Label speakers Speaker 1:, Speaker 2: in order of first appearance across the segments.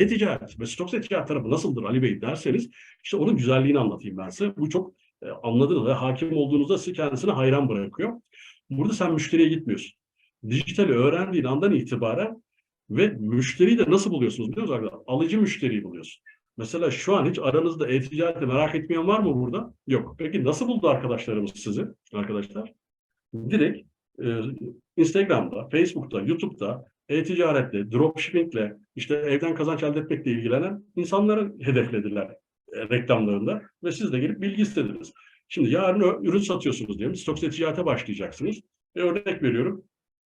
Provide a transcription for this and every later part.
Speaker 1: E-ticaret ve stok e-ticaret tarafı nasıldır Ali Bey derseniz işte onun güzelliğini anlatayım ben size. Bu çok e, anladığınız ve hakim olduğunuzda sizi kendisine hayran bırakıyor. Burada sen müşteriye gitmiyorsun. Dijitali öğrendiğin andan itibaren ve müşteriyi de nasıl buluyorsunuz biliyor musunuz? arkadaşlar? Alıcı müşteriyi buluyorsun. Mesela şu an hiç aranızda e-ticareti merak etmeyen var mı burada? Yok. Peki nasıl buldu arkadaşlarımız sizi arkadaşlar? Direkt e, Instagram'da, Facebook'ta, YouTube'da e-ticaretle, dropshippingle, işte evden kazanç elde etmekle ilgilenen insanları hedeflediler e, reklamlarında ve siz de gelip bilgi istediniz. Şimdi yarın ürün satıyorsunuz diyelim, stok ticarete başlayacaksınız. Bir örnek veriyorum.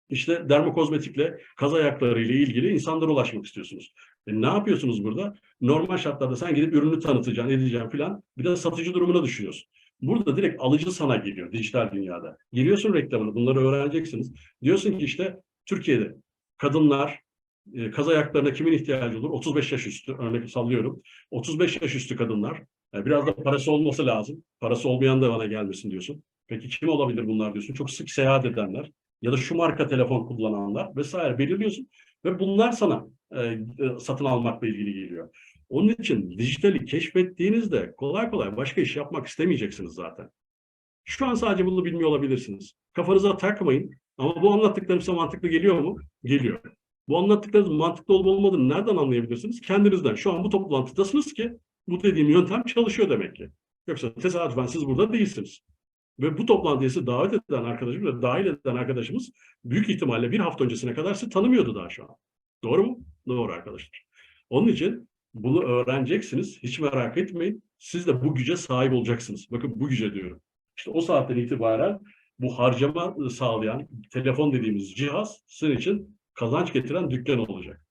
Speaker 1: İşte dermokozmetikle, kaz ayakları ile ilgili insanlara ulaşmak istiyorsunuz. E ne yapıyorsunuz burada? Normal şartlarda sen gidip ürünü tanıtacaksın, edeceksin filan. Bir de satıcı durumuna düşüyorsun. Burada direkt alıcı sana geliyor dijital dünyada. Giriyorsun reklamını, bunları öğreneceksiniz. Diyorsun ki işte Türkiye'de kadınlar e, kaz ayaklarına kimin ihtiyacı olur? 35 yaş üstü, örnek sallıyorum. 35 yaş üstü kadınlar. E, biraz da parası olması lazım. Parası olmayan da bana gelmesin diyorsun. Peki kim olabilir bunlar diyorsun? Çok sık seyahat edenler ya da şu marka telefon kullananlar vesaire belirliyorsun ve bunlar sana e, e, satın almakla ilgili geliyor. Onun için dijitali keşfettiğinizde kolay kolay başka iş yapmak istemeyeceksiniz zaten. Şu an sadece bunu bilmiyor olabilirsiniz. Kafanıza takmayın. Ama bu anlattıklarım size mantıklı geliyor mu? Geliyor. Bu anlattıklarınız mantıklı olup olmadığını nereden anlayabilirsiniz? Kendinizden. Şu an bu toplantıdasınız ki bu dediğim yöntem çalışıyor demek ki. Yoksa tesadüfen siz burada değilsiniz. Ve bu toplantıya sizi davet eden arkadaşımız ve dahil eden arkadaşımız büyük ihtimalle bir hafta öncesine kadar sizi tanımıyordu daha şu an. Doğru mu? Doğru arkadaşlar. Onun için bunu öğreneceksiniz. Hiç merak etmeyin. Siz de bu güce sahip olacaksınız. Bakın bu güce diyorum. İşte o saatten itibaren bu harcama sağlayan telefon dediğimiz cihaz sizin için kazanç getiren dükkan olacak.